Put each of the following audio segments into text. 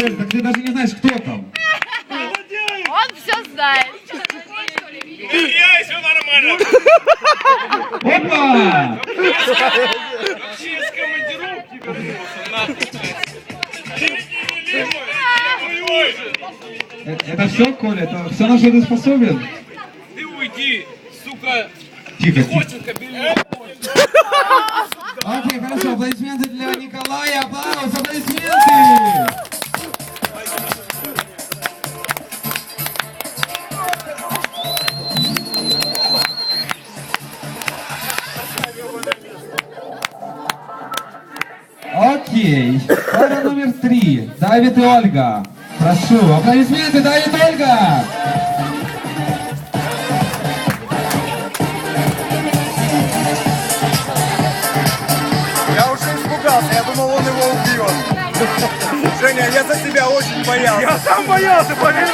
ты даже не знаешь, кто там. Он все знает. Я все нормально. Опа! Вообще из командировки вернулся. нахуй. Это все, Коля? Это все, на что ты способен? Ты уйди, сука. Тихо, тихо. Окей, хорошо, аплодисменты для Николая, аплодисменты, Окей, пара номер три, Давид и Ольга. Прошу, аплодисменты, Давид и Ольга! Я уже испугался, я думал, он его убьет. Женя, я за тебя очень боялся. Я сам боялся, поверь.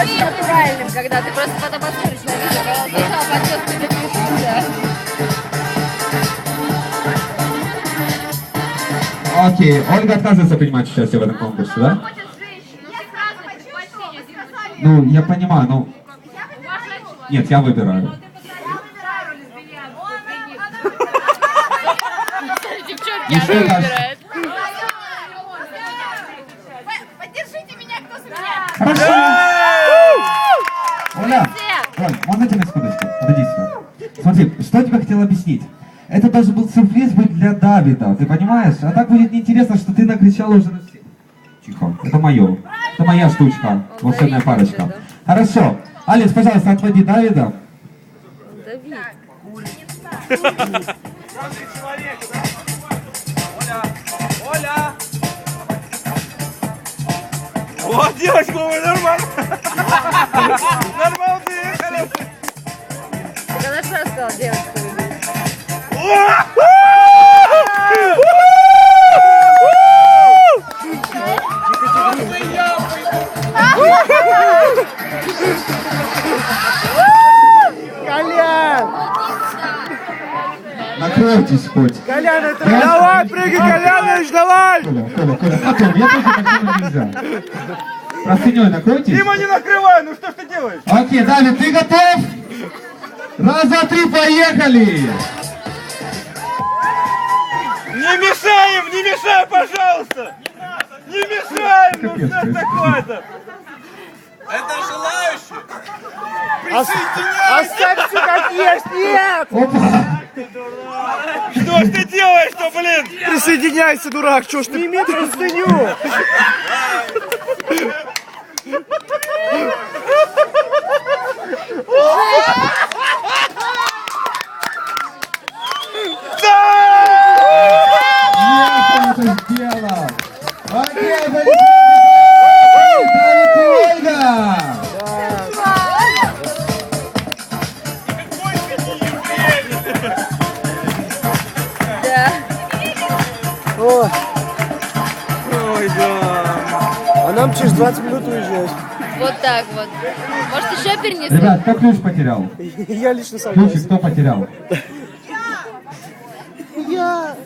Очень натуральным, когда ты просто потом посмотришь на видео, когда он сначала почувствует Окей, Ольга отказывается принимать участие в этом конкурсе, да? Ну, я понимаю, ну... Нет, я выбираю. Раз. выбирает. Поддержите меня, кто за меня. Хорошо! Оля, Оль, можно тебе на секундочку? Подойди сюда. Смотри, что я тебе хотел объяснить? Это даже был сюрприз быть для Давида, ты понимаешь? А так будет неинтересно, что ты накричала уже на всех. Тихо, это мое. Это моя штучка, волшебная парочка. Хорошо. Алекс, пожалуйста, отводи Давида. Давид. Вот, девочка, вы нормально. Нормально ты ехали. Ты хорошо сказал, девочка. Накройтесь хоть. Колян, это... Я- Давай, прыгай, Коляныч, давай! Коля, Коля, Коля, потом, я тоже так нельзя. Простыней накройтесь. Дима, не накрывай, ну что ж ты делаешь? Окей, Давид, ты готов? Раз, два, три, поехали! Не мешаем, не мешай, пожалуйста! Не мешаем, ну что такое-то? Это желающие! Оставь все как есть, нет! Что ж ты делаешь-то, блин? Присоединяйся, дурак, что ж ты... Сними простыню! Ой, да. А нам через 20 минут уезжать. Вот так вот. Может, еще перенесу? Ребят, кто ключ потерял? Я лично сам. Ключик кто потерял? Я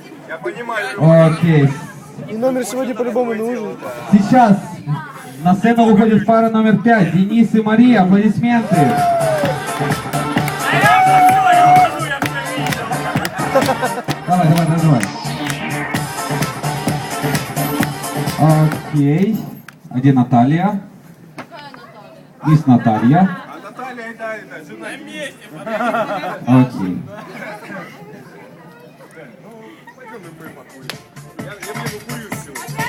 понимаю. Окей. И номер сегодня по-любому нужен. Сейчас на сцену выходит пара номер пять. Денис и Мария. Аплодисменты. Давай, давай, давай, Окей. А где Наталья? Есть Наталья. А Наталья и Давида, сюда. Окей. Я, я блин, укурюсь сегодня.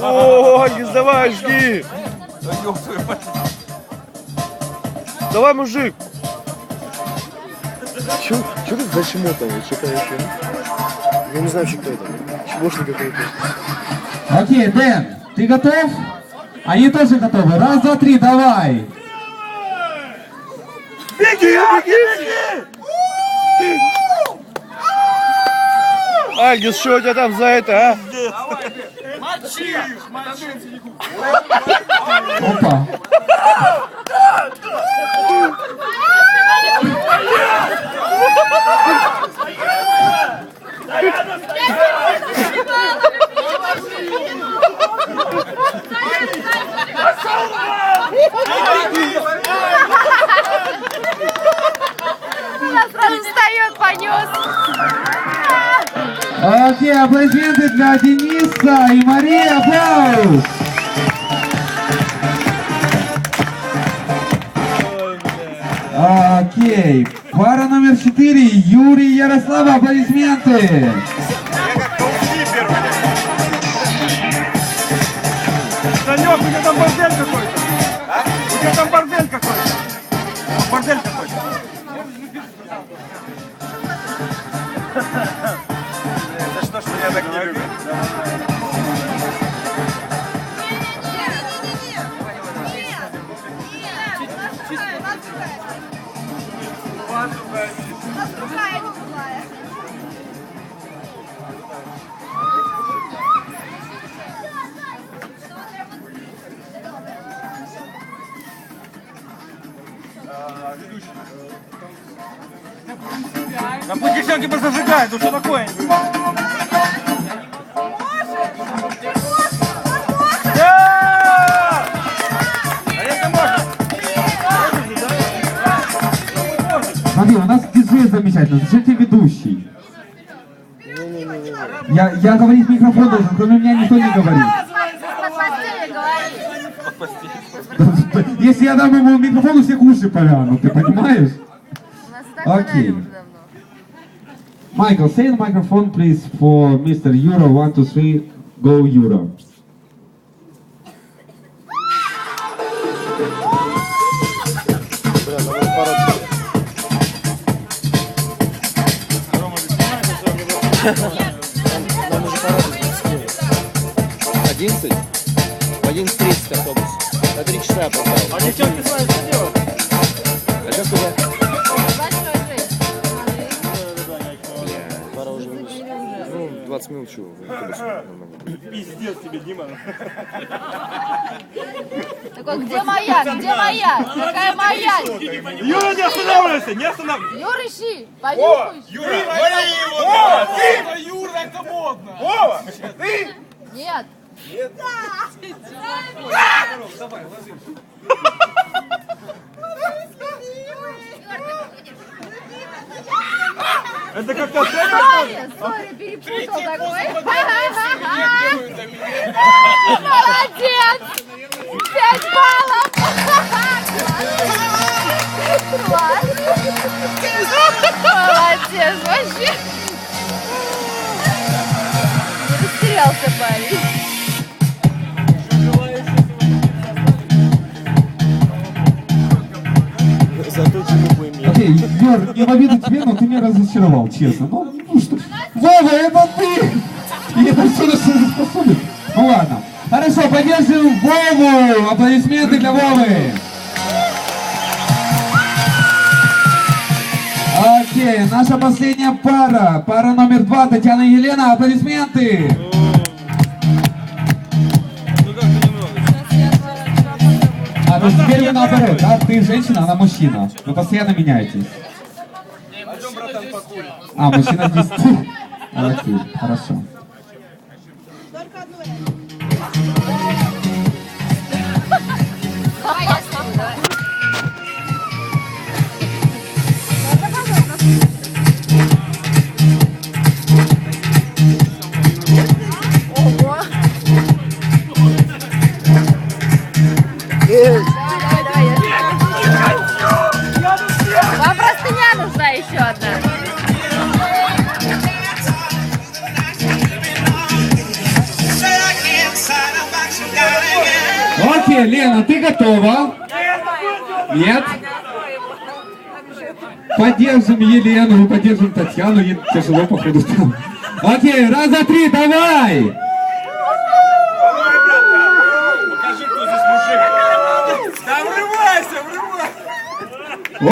О, не сдавай, жги! Давай, мужик! Че, че ты за чему-то? Что-то еще? Я не знаю, что это. Чмошник какой-то. Окей, Дэн, ты готов? Они тоже готовы. Раз, два, три, давай. Беги, беги, беги! Альгис, что у тебя там за это, а? Опа. Окей, аплодисменты для Дениса и Марии. Аплодисменты! Окей. Пара номер четыре. Юрий Ярослава. Аплодисменты. Санек, у тебя там бордель какой-то. А? У тебя там бордель какой-то. Бордель Другая, другая. Да пусть девчонки просто зажигают, ну что такое? Смотри, у нас диджей замечательный. Зачем ты ведущий? Я, я говорить микрофон должен, кроме меня никто не говорит. Если я дам ему микрофон, у всех уши повянут, ты понимаешь? Окей. давно. Michael, say the microphone please for Mr. Euro. One, two, three, go Euro. Одиннадцать? В 11.30 автобус. На три часа опоздал. Девчонки с вами что делают? А? Большой жизнь. Пора уже выйти. Ну, 20 минут чего. Пиздец тебе, Дима. Такой, где моя? Где моя? Какая моя? Юра, не останавливайся, не останавливайся. Юр, ищи. Понюхай. Юра, Не в обиду тебе, но ты меня разочаровал, честно. Ну, ну что? Вова, это ты! И это все на что способен. Ну ладно. Хорошо, поддерживаем Вову! Аплодисменты для Вовы! Окей, наша последняя пара. Пара номер два, Татьяна и Елена. Аплодисменты! А, есть теперь вы наоборот, да? Ты женщина, она мужчина. Вы постоянно меняетесь. А, мужчина здесь. Окей, хорошо. Давай Лена, ты готова? Нет? Поддержим Елену, поддержим Татьяну, ей тяжело, походу, там. Окей, раз, два, три, давай!